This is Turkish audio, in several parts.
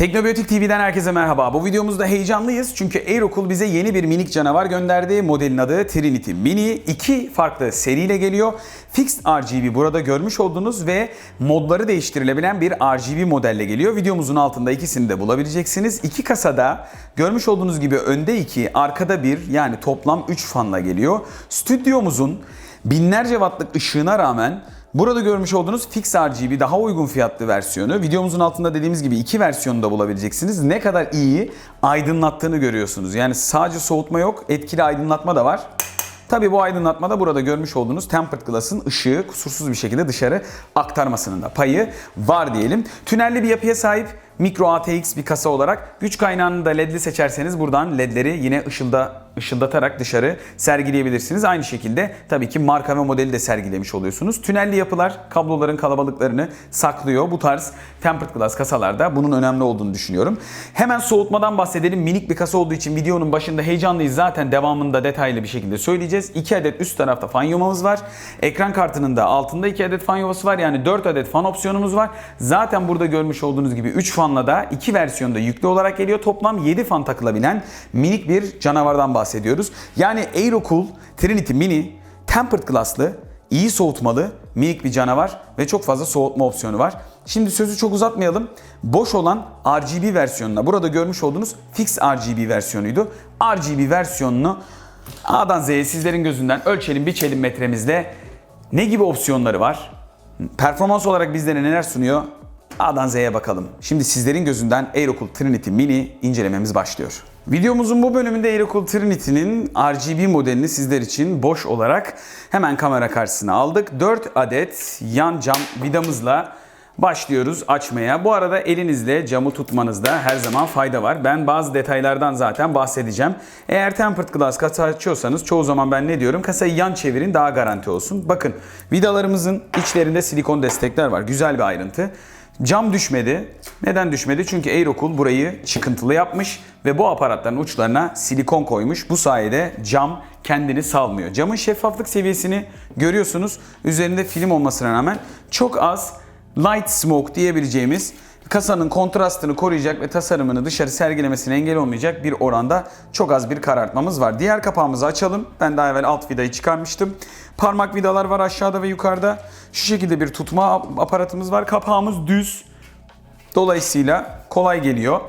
Teknobiyotik TV'den herkese merhaba. Bu videomuzda heyecanlıyız çünkü Aerocool bize yeni bir minik canavar gönderdi. Modelin adı Trinity Mini. İki farklı seriyle geliyor. Fixed RGB burada görmüş olduğunuz ve modları değiştirilebilen bir RGB modelle geliyor. Videomuzun altında ikisini de bulabileceksiniz. İki kasada görmüş olduğunuz gibi önde iki, arkada bir yani toplam 3 fanla geliyor. Stüdyomuzun binlerce wattlık ışığına rağmen Burada görmüş olduğunuz Fix RGB daha uygun fiyatlı versiyonu. Videomuzun altında dediğimiz gibi iki versiyonu da bulabileceksiniz. Ne kadar iyi aydınlattığını görüyorsunuz. Yani sadece soğutma yok, etkili aydınlatma da var. Tabi bu aydınlatma da burada görmüş olduğunuz tempered glass'ın ışığı kusursuz bir şekilde dışarı aktarmasının da payı var diyelim. Tünelli bir yapıya sahip mikro ATX bir kasa olarak güç kaynağını da ledli seçerseniz buradan ledleri yine ışılda ışıldatarak dışarı sergileyebilirsiniz. Aynı şekilde tabii ki marka ve modeli de sergilemiş oluyorsunuz. Tünelli yapılar kabloların kalabalıklarını saklıyor. Bu tarz tempered glass kasalarda bunun önemli olduğunu düşünüyorum. Hemen soğutmadan bahsedelim. Minik bir kasa olduğu için videonun başında heyecanlıyız. Zaten devamında detaylı bir şekilde söyleyeceğiz. 2 adet üst tarafta fan yuvamız var. Ekran kartının da altında 2 adet fan yuvası var. Yani 4 adet fan opsiyonumuz var. Zaten burada görmüş olduğunuz gibi 3 fanla da 2 versiyonda yüklü olarak geliyor. Toplam 7 fan takılabilen minik bir canavardan bahsediyoruz. Yani Aerocool Trinity Mini tempered glasslı, iyi soğutmalı, minik bir canavar ve çok fazla soğutma opsiyonu var. Şimdi sözü çok uzatmayalım. Boş olan RGB versiyonuna, burada görmüş olduğunuz fix RGB versiyonuydu. RGB versiyonunu A'dan Z'ye sizlerin gözünden ölçelim, biçelim metremizde. Ne gibi opsiyonları var? Performans olarak bizlere neler sunuyor? A'dan Z'ye bakalım. Şimdi sizlerin gözünden Aerocool Trinity Mini incelememiz başlıyor. Videomuzun bu bölümünde Aerocool Trinity'nin RGB modelini sizler için boş olarak hemen kamera karşısına aldık. 4 adet yan cam vidamızla başlıyoruz açmaya. Bu arada elinizle camı tutmanızda her zaman fayda var. Ben bazı detaylardan zaten bahsedeceğim. Eğer tempered glass kasa açıyorsanız çoğu zaman ben ne diyorum? Kasayı yan çevirin daha garanti olsun. Bakın vidalarımızın içlerinde silikon destekler var. Güzel bir ayrıntı. Cam düşmedi. Neden düşmedi? Çünkü Aerocool burayı çıkıntılı yapmış ve bu aparatların uçlarına silikon koymuş. Bu sayede cam kendini salmıyor. Camın şeffaflık seviyesini görüyorsunuz. Üzerinde film olmasına rağmen çok az light smoke diyebileceğimiz kasanın kontrastını koruyacak ve tasarımını dışarı sergilemesine engel olmayacak bir oranda çok az bir karartmamız var. Diğer kapağımızı açalım. Ben daha evvel alt vidayı çıkarmıştım. Parmak vidalar var aşağıda ve yukarıda. Şu şekilde bir tutma aparatımız var. Kapağımız düz. Dolayısıyla kolay geliyor.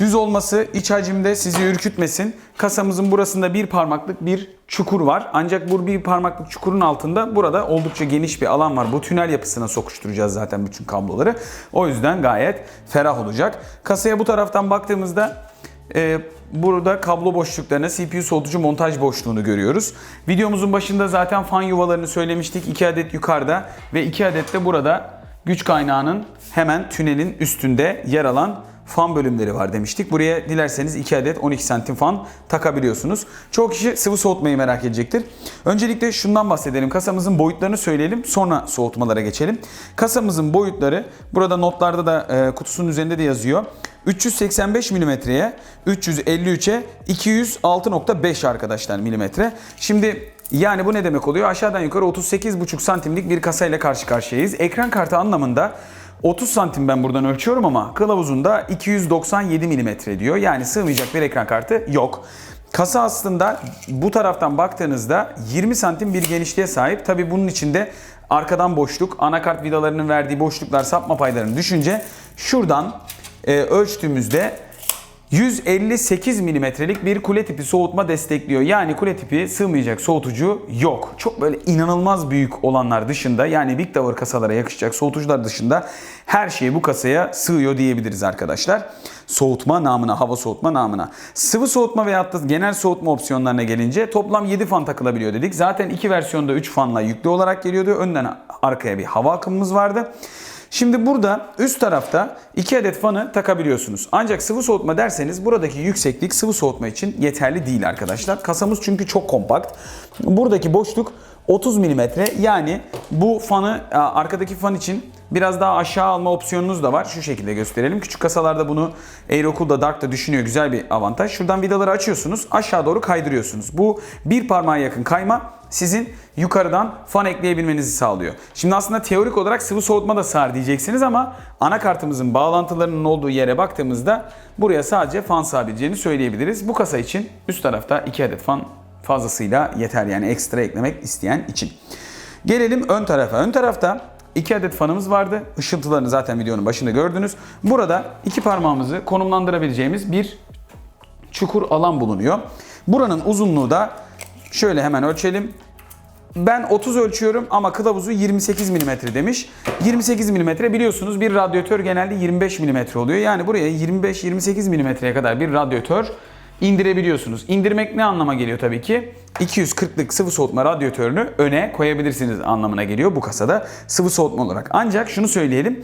Düz olması iç hacimde sizi ürkütmesin. Kasamızın burasında bir parmaklık bir çukur var. Ancak bu bir parmaklık çukurun altında burada oldukça geniş bir alan var. Bu tünel yapısına sokuşturacağız zaten bütün kabloları. O yüzden gayet ferah olacak. Kasaya bu taraftan baktığımızda e, burada kablo boşluklarına CPU soğutucu montaj boşluğunu görüyoruz. Videomuzun başında zaten fan yuvalarını söylemiştik. 2 adet yukarıda ve 2 adet de burada güç kaynağının hemen tünelin üstünde yer alan fan bölümleri var demiştik. Buraya dilerseniz 2 adet 12 santim fan takabiliyorsunuz. Çoğu kişi sıvı soğutmayı merak edecektir. Öncelikle şundan bahsedelim. Kasamızın boyutlarını söyleyelim. Sonra soğutmalara geçelim. Kasamızın boyutları burada notlarda da e, kutusunun üzerinde de yazıyor. 385 milimetreye 353'e 206.5 arkadaşlar milimetre. Şimdi yani bu ne demek oluyor? Aşağıdan yukarı 38,5 santimlik bir kasayla karşı karşıyayız. Ekran kartı anlamında 30 santim ben buradan ölçüyorum ama kılavuzunda 297 milimetre diyor. Yani sığmayacak bir ekran kartı yok. Kasa aslında bu taraftan baktığınızda 20 santim bir genişliğe sahip. Tabi bunun içinde arkadan boşluk, anakart vidalarının verdiği boşluklar, sapma paylarını düşünce şuradan e, ölçtüğümüzde 158 milimetrelik bir kule tipi soğutma destekliyor. Yani kule tipi sığmayacak soğutucu yok. Çok böyle inanılmaz büyük olanlar dışında yani Big Tower kasalara yakışacak soğutucular dışında her şey bu kasaya sığıyor diyebiliriz arkadaşlar. Soğutma namına, hava soğutma namına. Sıvı soğutma veya da genel soğutma opsiyonlarına gelince toplam 7 fan takılabiliyor dedik. Zaten iki versiyonda 3 fanla yüklü olarak geliyordu. Önden arkaya bir hava akımımız vardı. Şimdi burada üst tarafta 2 adet fanı takabiliyorsunuz. Ancak sıvı soğutma derseniz buradaki yükseklik sıvı soğutma için yeterli değil arkadaşlar. Kasamız çünkü çok kompakt. Buradaki boşluk 30 mm yani bu fanı arkadaki fan için biraz daha aşağı alma opsiyonunuz da var. Şu şekilde gösterelim. Küçük kasalarda bunu Aerocool'da Dark'ta düşünüyor. Güzel bir avantaj. Şuradan vidaları açıyorsunuz. Aşağı doğru kaydırıyorsunuz. Bu bir parmağa yakın kayma sizin yukarıdan fan ekleyebilmenizi sağlıyor. Şimdi aslında teorik olarak sıvı soğutma da sığar diyeceksiniz ama anakartımızın bağlantılarının olduğu yere baktığımızda buraya sadece fan sığabileceğini söyleyebiliriz. Bu kasa için üst tarafta 2 adet fan fazlasıyla yeter yani ekstra eklemek isteyen için. Gelelim ön tarafa. Ön tarafta iki adet fanımız vardı. Işıltılarını zaten videonun başında gördünüz. Burada iki parmağımızı konumlandırabileceğimiz bir çukur alan bulunuyor. Buranın uzunluğu da şöyle hemen ölçelim. Ben 30 ölçüyorum ama kılavuzu 28 mm demiş. 28 mm biliyorsunuz bir radyatör genelde 25 mm oluyor. Yani buraya 25-28 mm'ye kadar bir radyatör indirebiliyorsunuz. İndirmek ne anlama geliyor tabii ki? 240'lık sıvı soğutma radyatörünü öne koyabilirsiniz anlamına geliyor bu kasada sıvı soğutma olarak. Ancak şunu söyleyelim.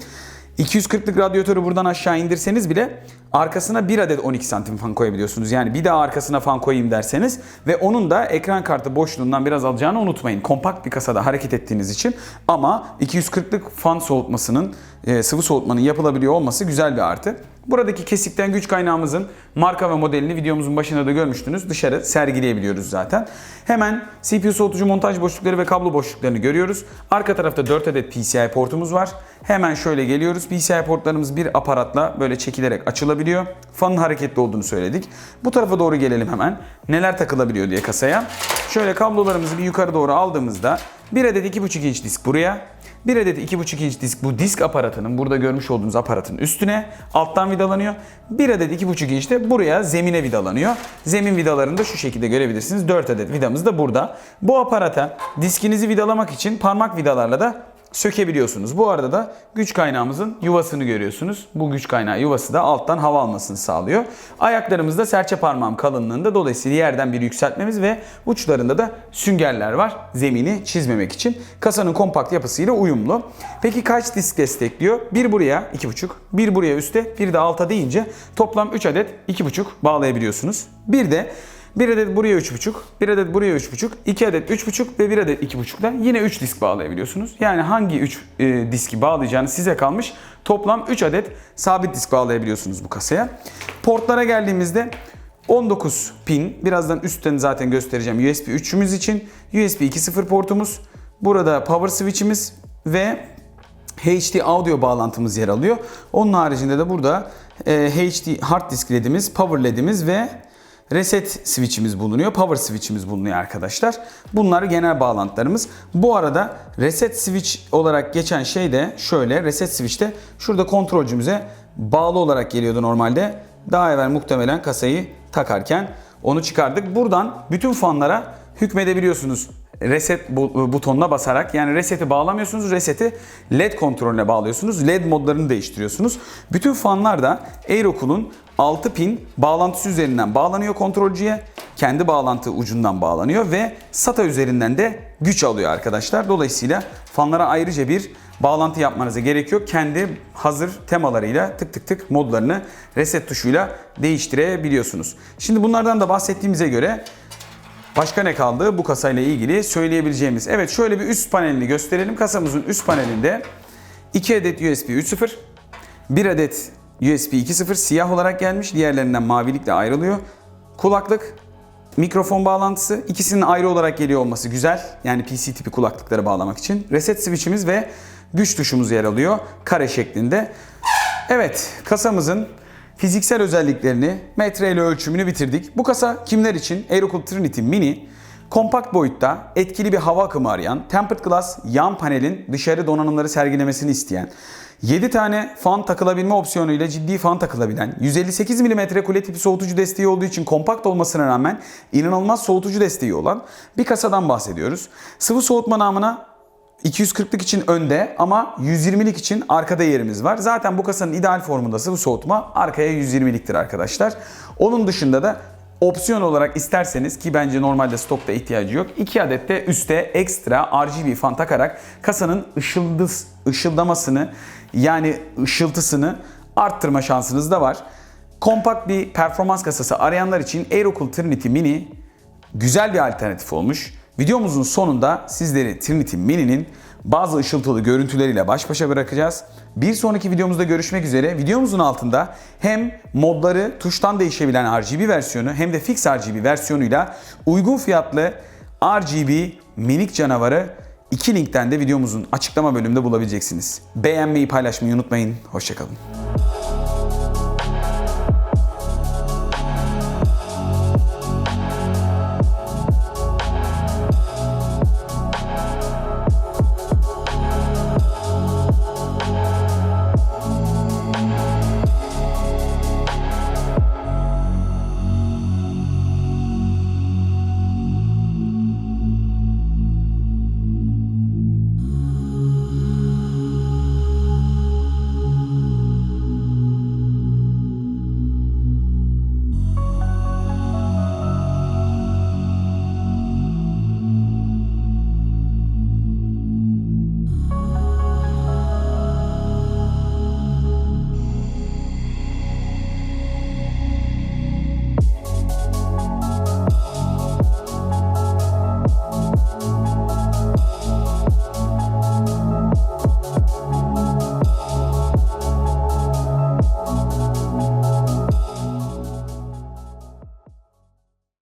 240'lık radyatörü buradan aşağı indirseniz bile arkasına bir adet 12 santim fan koyabiliyorsunuz. Yani bir daha arkasına fan koyayım derseniz ve onun da ekran kartı boşluğundan biraz alacağını unutmayın. Kompakt bir kasada hareket ettiğiniz için ama 240'lık fan soğutmasının e, sıvı soğutmanın yapılabiliyor olması güzel bir artı. Buradaki kesikten güç kaynağımızın marka ve modelini videomuzun başında da görmüştünüz. Dışarı sergileyebiliyoruz zaten. Hemen CPU soğutucu montaj boşlukları ve kablo boşluklarını görüyoruz. Arka tarafta 4 adet PCI portumuz var. Hemen şöyle geliyoruz. PCI portlarımız bir aparatla böyle çekilerek açılabiliyor. Fanın hareketli olduğunu söyledik. Bu tarafa doğru gelelim hemen. Neler takılabiliyor diye kasaya. Şöyle kablolarımızı bir yukarı doğru aldığımızda bir adet 2.5 inç disk buraya. Bir adet 2.5 inç disk bu disk aparatının burada görmüş olduğunuz aparatın üstüne alttan vidalanıyor. Bir adet 2.5 inç de buraya zemine vidalanıyor. Zemin vidalarını da şu şekilde görebilirsiniz. 4 adet vidamız da burada. Bu aparata diskinizi vidalamak için parmak vidalarla da sökebiliyorsunuz. Bu arada da güç kaynağımızın yuvasını görüyorsunuz. Bu güç kaynağı yuvası da alttan hava almasını sağlıyor. Ayaklarımızda serçe parmağım kalınlığında dolayısıyla yerden bir yükseltmemiz ve uçlarında da süngerler var. Zemini çizmemek için. Kasanın kompakt yapısıyla uyumlu. Peki kaç disk destekliyor? Bir buraya 2.5, bir buraya üste, bir de alta deyince toplam 3 adet 2.5 bağlayabiliyorsunuz. Bir de bir adet buraya 3.5, bir adet buraya 3.5, 2 adet 3.5 ve bir adet 2.5 da yine 3 disk bağlayabiliyorsunuz. Yani hangi 3 e, diski bağlayacağınız size kalmış. Toplam 3 adet sabit disk bağlayabiliyorsunuz bu kasaya. Portlara geldiğimizde 19 pin, birazdan üstten zaten göstereceğim USB 3'ümüz için. USB 2.0 portumuz, burada power switch'imiz ve HD audio bağlantımız yer alıyor. Onun haricinde de burada e, HD hard disk ledimiz, power ledimiz ve reset switch'imiz bulunuyor. Power switch'imiz bulunuyor arkadaşlar. Bunlar genel bağlantılarımız. Bu arada reset switch olarak geçen şey de şöyle. Reset switch'te şurada kontrolcümüze bağlı olarak geliyordu normalde. Daha evvel muhtemelen kasayı takarken onu çıkardık. Buradan bütün fanlara hükmedebiliyorsunuz reset bu- butonuna basarak yani reseti bağlamıyorsunuz. Reseti LED kontrolüne bağlıyorsunuz. LED modlarını değiştiriyorsunuz. Bütün fanlar da Aerocool'un 6 pin bağlantısı üzerinden bağlanıyor kontrolcüye. Kendi bağlantı ucundan bağlanıyor ve SATA üzerinden de güç alıyor arkadaşlar. Dolayısıyla fanlara ayrıca bir bağlantı yapmanıza gerek yok. Kendi hazır temalarıyla tık tık tık modlarını reset tuşuyla değiştirebiliyorsunuz. Şimdi bunlardan da bahsettiğimize göre Başka ne kaldı bu kasayla ilgili söyleyebileceğimiz? Evet şöyle bir üst panelini gösterelim. Kasamızın üst panelinde 2 adet USB 3.0, 1 adet USB 2.0 siyah olarak gelmiş. Diğerlerinden mavilikle ayrılıyor. Kulaklık, mikrofon bağlantısı ikisinin ayrı olarak geliyor olması güzel. Yani PC tipi kulaklıkları bağlamak için. Reset switch'imiz ve güç tuşumuz yer alıyor kare şeklinde. Evet kasamızın fiziksel özelliklerini metreyle ölçümünü bitirdik. Bu kasa kimler için? Aerocool Trinity Mini kompakt boyutta etkili bir hava akımı arayan, tempered glass yan panelin dışarı donanımları sergilemesini isteyen, 7 tane fan takılabilme opsiyonuyla ciddi fan takılabilen, 158 mm kule tipi soğutucu desteği olduğu için kompakt olmasına rağmen inanılmaz soğutucu desteği olan bir kasadan bahsediyoruz. Sıvı soğutma namına 240'lık için önde ama 120'lik için arkada yerimiz var. Zaten bu kasanın ideal formunda sıvı soğutma arkaya 120'liktir arkadaşlar. Onun dışında da opsiyon olarak isterseniz ki bence normalde stokta ihtiyacı yok. 2 adet de üste ekstra RGB fan takarak kasanın ışıldız, ışıldamasını yani ışıltısını arttırma şansınız da var. Kompakt bir performans kasası arayanlar için Aerocool Trinity Mini güzel bir alternatif olmuş. Videomuzun sonunda sizleri Trinity Mini'nin bazı ışıltılı görüntüleriyle baş başa bırakacağız. Bir sonraki videomuzda görüşmek üzere. Videomuzun altında hem modları tuştan değişebilen RGB versiyonu hem de fix RGB versiyonuyla uygun fiyatlı RGB minik canavarı iki linkten de videomuzun açıklama bölümünde bulabileceksiniz. Beğenmeyi paylaşmayı unutmayın. Hoşçakalın.